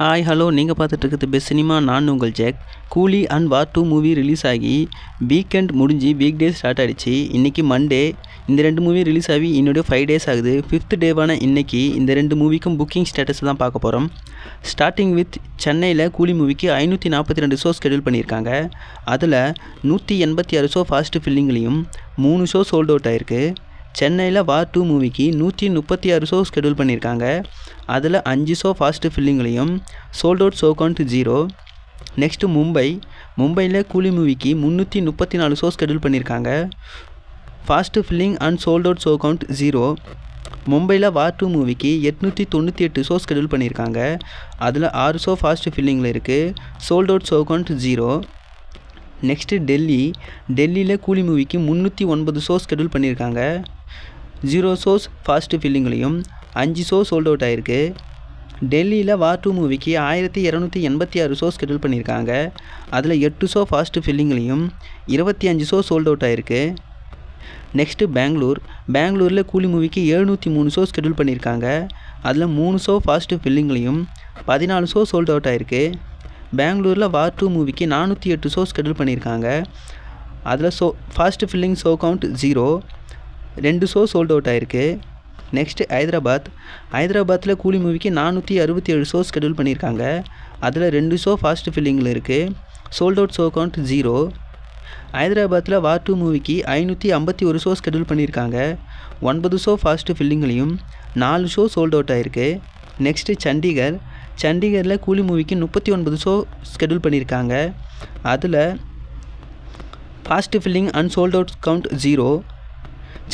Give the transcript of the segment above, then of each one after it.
Hi hello நீங்கள் பார்த்துட்டு இருக்கிறது பெஸ்ட் சினிமா நான் உங்கள் ஜெக் Coolie and War two movie release ஆகி வீக்கெண்ட் முடிஞ்சு வீக் டே ஸ்டார்ட் ஆகிடுச்சு இன்றைக்கி மண்டே இந்த ரெண்டு மூவி ரிலீஸ் ஆகி இன்னொரு ஃபைவ் டேஸ் ஆகுது. ஃபிஃப்த் டேவான இன்றைக்கி இந்த ரெண்டு மூவிக்கும் புக்கிங் ஸ்டேட்டஸ் தான் பார்க்க போகிறோம் ஸ்டார்டிங் வித் சென்னையில் கூலி மூவிக்கு ஐநூற்றி நாற்பத்தி ரெண்டு ஷோ ஸ்கெடியூல் பண்ணியிருக்காங்க. அதில் நூற்றி எண்பத்தி ஆறு ஷோ ஃபாஸ்ட்டு ஃபில்லிங்லேயும் மூணு ஷோ சோல்ட் அவுட் ஆயிருக்கு. சென்னையில் வா டூ மூவிக்கு நூற்றி முப்பத்தி ஆறு ஷோ ஷெடியூல் பண்ணியிருக்காங்க அதில் அஞ்சு show fast ஃபில்லிங்லேயும் sold out show count zero next Mumbai. மும்பையில் கூலி மூவிக்கு முந்நூற்றி முப்பத்தி நாலு ஷோ ஷெடியூல் பண்ணியிருக்காங்க fast filling and sold out show count zero மும்பையில் வார் டூ மூவிக்கு எட்நூற்றி தொண்ணூற்றி எட்டு ஷோ ஷெடியூல் பண்ணியிருக்காங்க அதில் ஆறு ஷோ ஃபாஸ்ட்டு ஃபில்லிங்கில் இருக்குது sold out show count zero next Delhi. டெல்லியில் கூலி மூவிக்கு முந்நூற்றி ஒன்பது ஷோ ஷெடியூல் பண்ணியிருக்காங்க ஜீரோ ஷோஸ் ஃபாஸ்ட்டு ஃபில்லிங்லேயும் அஞ்சு ஷோ சோல்ட் அவுட் ஆயிருக்கு. டெல்லியில் வார் டூ மூவிக்கு ஆயிரத்தி இரநூத்தி எண்பத்தி ஆறு ஷோ ஸ்கெடியூல் பண்ணியிருக்காங்க. அதில் எட்டு ஷோ ஃபாஸ்ட்டு ஃபில்லிங்லேயும் இருபத்தி அஞ்சு ஷோ சோல்ட் அவுட் ஆயிருக்கு. நெக்ஸ்ட்டு பெங்களூர் பெங்களூரில் கூலி மூவிக்கு எழுநூற்றி மூணு ஷோ ஸ்கெடியூல் பண்ணியிருக்காங்க. அதில் மூணு ஷோ ஃபாஸ்ட்டு ஃபில்லிங்லேயும் பதினாலு ஷோ சோல்ட் அவுட் ஆயிருக்கு. பெங்களூரில் வார் டூ மூவிக்கு நானூற்றி எட்டு ஷோ ஸ்கெடியூல் பண்ணியிருக்காங்க. அதில் show fast filling show count zero ரெண்டு ஷோ சோல்ட் அவுட் ஆயிருக்கு. நெக்ஸ்ட்டு ஹைதராபாத். ஹைதராபாத்தில் கூலி மூவிக்கு நானூற்றி அறுபத்தி ஏழு ஷோ ஷெடியூல் பண்ணியிருக்காங்க. அதில் ரெண்டு ஷோ ஃபாஸ்ட் ஃபில்லிங்கில் இருக்குது sold out show count zero ஹைதராபாத்தில் வார் டூ மூவிக்கு ஐநூற்றி ஐம்பத்தி ஒரு ஷோ ஷெடியூல் பண்ணியிருக்காங்க. ஒன்பது ஷோ ஃபாஸ்ட்டு ஃபில்லிங்லேயும் நாலு ஷோ சோல்ட் அவுட் ஆயிருக்கு. நெக்ஸ்ட்டு சண்டிகர். சண்டிகரில் கூலி மூவிக்கு முப்பத்தி ஒன்பது ஷோ ஷெடியூல் பண்ணியிருக்காங்க. அதில் fast filling and sold out count zero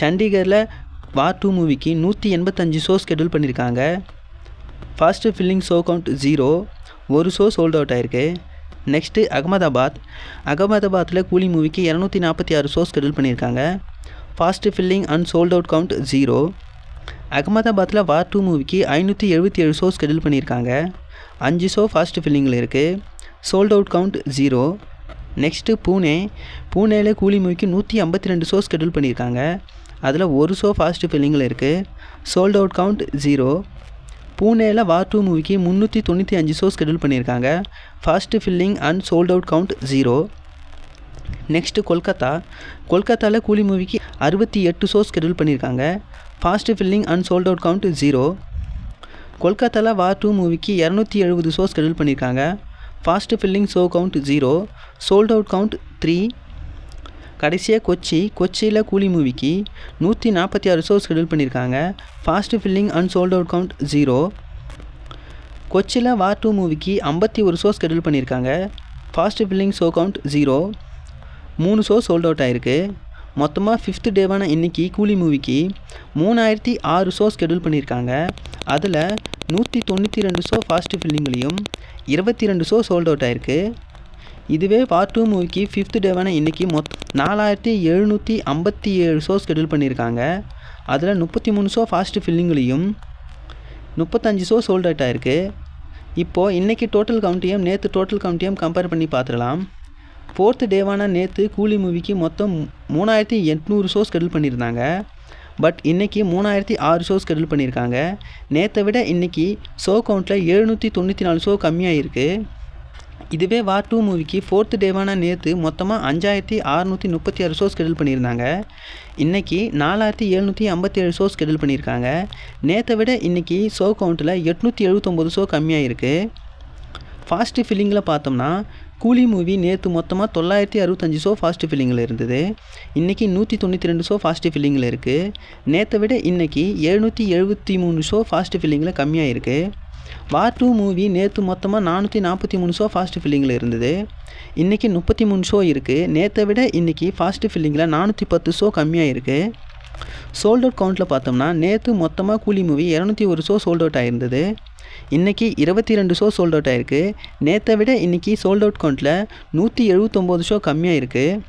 சண்டிகரில் வார் டூ மூவிக்கு நூற்றி எண்பத்தஞ்சு ஷோ ஸ்கெடியூல் பண்ணியிருக்காங்க fast filling show count zero ஒரு ஷோ சோல்ட் அவுட் ஆயிருக்கு. நெக்ஸ்ட்டு அகமதாபாத். அகமதாபாத்தில் கூலி மூவிக்கு இரநூத்தி நாற்பத்தி ஆறு ஷோ ஸ்கெடியூல் பண்ணியிருக்காங்க fast filling and sold out count zero அகமதாபாத்தில் வார் டூ மூவிக்கு ஐநூற்றி எழுபத்தி ஏழு ஷோ ஸ்கெடியூல் பண்ணியிருக்காங்க அஞ்சு ஷோ ஃபாஸ்ட் ஃபில்லிங்கில் இருக்குது sold out count zero next Pune பூனேயில் Coolie மூவிக்கு நூற்றி ஐம்பத்தி ரெண்டு ஷோ ஸ்கெடியூல் பண்ணியிருக்காங்க. அதில் ஒரு ஷோ ஃபாஸ்ட் ஃபில்லிங்கில் இருக்குது சோல்ட் அவுட் கவுண்ட் ஜீரோ பூனேயில் வார் டூ மூவிக்கு முந்நூற்றி தொண்ணூற்றி அஞ்சு ஷோ ஸ்கெடியூல் பண்ணியிருக்காங்க. Fast filling and sold out count zero next Kolkata கொல்கத்தாவில் கூலி மூவிக்கு அறுபத்தி எட்டு ஷோ ஸ்கெடியூல் பண்ணியிருக்காங்க. Fast filling and sold out count zero கொல்கத்தாவில் வார் டூ மூவிக்கு இரநூத்தி எழுபது ஷோ ஸ்கெடியூல் பண்ணியிருக்காங்க. Fast filling show count zero sold out count three கடைசியாக கொச்சி கொச்சியில் கூலி மூவிக்கு நூற்றி நாற்பத்தி ஆறு ஷோ ஷெடியூல் பண்ணியிருக்காங்க fast filling and sold out count zero கொச்சியில் வார் டூ மூவிக்கு ஐம்பத்தி ஒரு ஷோ ஷெடியூல் பண்ணியிருக்காங்க fast filling show count zero மூணு ஷோ சோல்ட் அவுட் ஆயிருக்கு. மொத்தமாக ஃபிஃப்த் டேவான இன்றைக்கி கூலி மூவிக்கு மூணாயிரத்தி ஆறு ஷோ ஷெடியூல் பண்ணியிருக்காங்க அதில் நூற்றி தொண்ணூற்றி ரெண்டு ஷோ ஃபாஸ்ட்டு ஃபில்லிங்லேயும் இருபத்தி ரெண்டு ஷோ சோல்ட் அவுட் ஆயிருக்கு. இதுவே பார்ட் டூ மூவிக்கு ஃபிஃப்த் டேவான இன்றைக்கி மொத் நாலாயிரத்தி எழுநூற்றி ஐம்பத்தி ஏழு ஷோ ஸ்கெடியூல் பண்ணியிருக்காங்க அதில் முப்பத்தி மூணு ஷோ ஃபாஸ்ட்டு ஃபில்லிங்லேயும் முப்பத்தஞ்சு ஷோ சோல்ட் அவுட் ஆயிருக்கு. இப்போது இன்றைக்கி டோட்டல் கவுண்ட்டையும் நேற்று டோட்டல் கவுண்ட்டையும் கம்பேர் பண்ணி பார்த்துடலாம் ஃபோர்த்து டேவான நேற்று கூலி மூவிக்கு மொத்தம் மூணாயிரத்தி எட்நூறு ஷோ ஸ்கெடியூல் பண்ணியிருந்தாங்க பட் இன்றைக்கி மூணாயிரத்தி ஆறு ஷோ ஸ்கெடியூல் பண்ணியிருக்காங்க. நேற்றை விட இன்றைக்கி ஷோ கவுண்ட்டில் எழுநூற்றி தொண்ணூற்றி நாலு ஷோ கம்மியாக இருக்குது இதுவே வார் டூ மூவிக்கு ஃபோர்த்து டேவான நேற்று மொத்தமாக அஞ்சாயிரத்தி அறநூற்றி முப்பத்தி ஆறு ஷோ ஸ்கெடியூல் பண்ணியிருந்தாங்க. இன்றைக்கி நாலாயிரத்தி எழுநூற்றி ஐம்பத்தி ஏழு ஷோ ஸ்கெடியூல் பண்ணியிருக்காங்க. நேற்றை விட இன்றைக்கி ஷோ கவுண்ட்டில் எட்நூற்றி எழுபத்தொம்போது ஷோ கம்மியாக இருக்குது ஃபாஸ்ட்டு ஃபில்லிங்கில் பார்த்தோம்னா கூலி மூவி நேற்று மொத்தமாக தொள்ளாயிரத்தி அறுபத்தஞ்சு ஷோ ஃபாஸ்ட் ஃபில்லிங்கில் இருந்தது. இன்றைக்கி நூற்றி தொண்ணூற்றி ரெண்டு ஷோ ஃபாஸ்ட்டு ஃபில்லிங்கில் இருக்குது நேற்றை விட இன்றைக்கி எழுநூற்றி எழுபத்தி மூணு ஷோ ஃபாஸ்ட்டு ஃபில்லிங்கில் கம்மியாக இருக்குது வார் டூ மூவி நேற்று மொத்தமாக நானூற்றி நாற்பத்தி மூணு ஷோ ஃபாஸ்ட் ஃபில்லிங்கில் இருந்தது. இன்றைக்கி முப்பத்தி மூணு ஷோ இருக்குது நேற்றை விட இன்றைக்கி ஃபாஸ்ட்டு ஃபில்லிங்கில் நானூற்றி பத்து ஷோ கம்மியாக இருக்குது சோல்ட் அவுட் கவுண்ட்டில் பார்த்தோம்னா நேற்று மொத்தமாக கூலி மூவி இரநூத்தி ஒரு ஷோ சோல்ட் அவுட் ஆயிருந்தது. இன்றைக்கி இருபத்தி ரெண்டு ஷோ சோல்ட் அவுட் ஆயிருக்கு. நேற்றை விட இன்றைக்கி சோல்ட் அவுட் கவுண்ட்டில் நூற்றி எழுபத்தொம்போது ஷோ கம்மியாக இருக்குது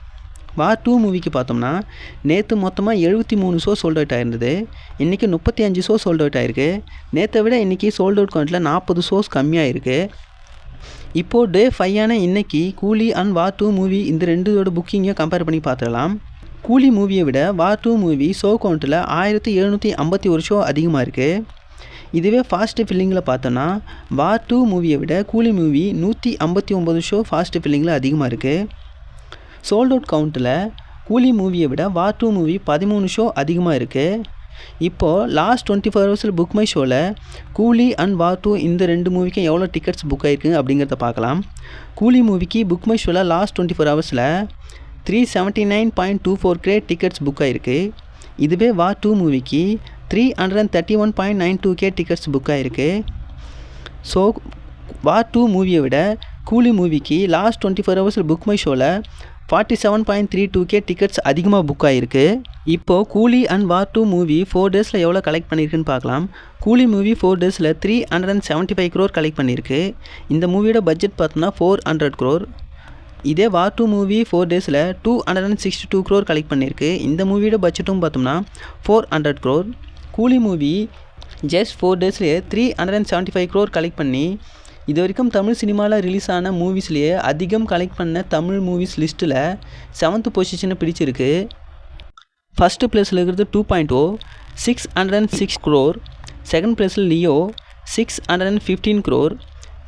வார் டூ மூவிக்கு பார்த்தோம்னா நேற்று மொத்தமாக எழுபத்தி மூணு ஷோ சோல்ட் அவுட் ஆயிருந்தது. இன்றைக்கி முப்பத்தி அஞ்சு ஷோ சோல்ட் அவுட் ஆயிருக்கு. நேற்றை விட இன்றைக்கி சோல்ட் அவுட் கவுண்ட்டில் நாற்பது ஷோஸ் கம்மியாக இருக்குது இப்போது டே ஃபைவான இன்றைக்கி கூலி அண்ட் வார் டூ மூவி இந்த ரெண்டோட புக்கிங்கை கம்பேர் பண்ணி பார்த்துடலாம். கூலி மூவியை விட வார் டூ மூவி ஷோ கவுண்ட்டில் ஆயிரத்தி எழுநூற்றி ஐம்பத்தி ஒரு ஷோ அதிகமாக இருக்குது இதுவே ஃபாஸ்ட் ஃபில்லிங்கில் பார்த்தோன்னா வார் டூ மூவியை விட கூலி மூவி நூற்றி ஐம்பத்தி ஒம்பது ஷோ ஃபாஸ்ட் ஃபில்லிங்கில் அதிகமாக இருக்குது சோல்ட் அவுட் கவுண்ட்டில் கூலி மூவியை விட வார் டூ மூவி பதிமூணு ஷோ அதிகமாக இருக்குது இப்போது லாஸ்ட் டுவெண்ட்டி ஃபோர் ஹவர்ஸில் புக் மை ஷோவில் கூலி அண்ட் வார் டூ இந்த ரெண்டு மூவிக்கும் எவ்வளோ டிக்கெட்ஸ் புக் ஆகிருக்கு அப்படிங்கிறத பார்க்கலாம். கூலி மூவிக்கு புக் மை ஷோவில் லாஸ்ட் டுவெண்ட்டி ஃபோர் ஹவர்ஸில் three seventy nine point two four K tickets book ஆகிருக்கு இதுவே வார் டூ மூவிக்கு three hundred and thirty one point nine two K tickets book ஆகிருக்கு ஸோ வார் டூ மூவியை விட கூலி மூவிக்கு லாஸ்ட் டுவெண்ட்டி ஃபோர் ஹவர்ஸில் book my ஷோவில் forty seven point three two K tickets அதிகமாக புக் ஆகிருக்கு இப்போது Coolie and war two movie four டேஸில் எவ்வளோ கலெக்ட் பண்ணியிருக்குன்னு பார்க்கலாம். கூலி மூவி ஃபோர் டேஸில் three hundred and seventy five crore collect பண்ணியிருக்கு இந்த மூவியோட பட்ஜெட் பார்த்தோம்னா ஃபோர் ஹண்ட்ரட் க்ரோர் இதே வார் டூ மூவி ஃபோர் டேஸில் two hundred and sixty two crore collect பண்ணியிருக்கு இந்த மூவியோட பட்ஜெட்டும் பார்த்தோம்னா four hundred crore Coolie movie just four டேஸ்லேயே three hundred and seventy five crore collect பண்ணி இது வரைக்கும் தமிழ் சினிமாவில் ரிலீஸ் ஆன மூவிஸ்லேயே அதிகம் கலெக்ட் பண்ண தமிழ் மூவிஸ் லிஸ்ட்டில் செவன்த் பொசிஷனை பிடிச்சிருக்கு. ஃபஸ்ட்டு ப்ளேஸில் இருக்கிறது two point o six hundred and six crore second ப்ளேஸில் Leo six hundred and fifteen crore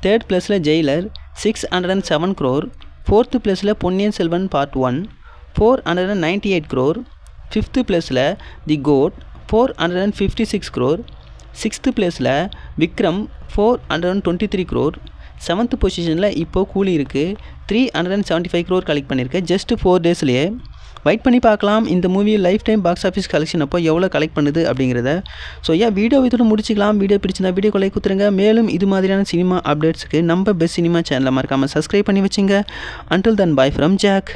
third ப்ளேஸில் Jailer six hundred and seven crore fourth ப்ளேஸில் Ponniyin Selvan part one four hundred and ninety eight crore fifth ப்ளேஸில் the goat four hundred and fifty six crore sixth பிளேஸில் Vikram four hundred and twenty three crore seventh பொசிஷனில் இப்போது கூலி இருக்குது three hundred and seventy five crore collect பண்ணியிருக்கேன் just four டேஸ்லேயே wait பண்ணி பார்க்கலாம். இந்த movie lifetime box office collection அப்போ எவ்வளோ கலெக்ட் பண்ணுது அப்படிங்கிறத. ஸோ ஏன் வீடியோ இதோட முடிச்சிக்கலாம். வீடியோ பிடிச்சிருந்தா வீடியோ கொலை குத்துருங்க மேலும் இது மாதிரியான சினிமா அப்டேட்ஸுக்கு நம்ம பெஸ்ட் சினிமா சேனலை மறக்காமல் சப்ஸ்கிரைப் பண்ணி வச்சுங்க. Until then bye from Jack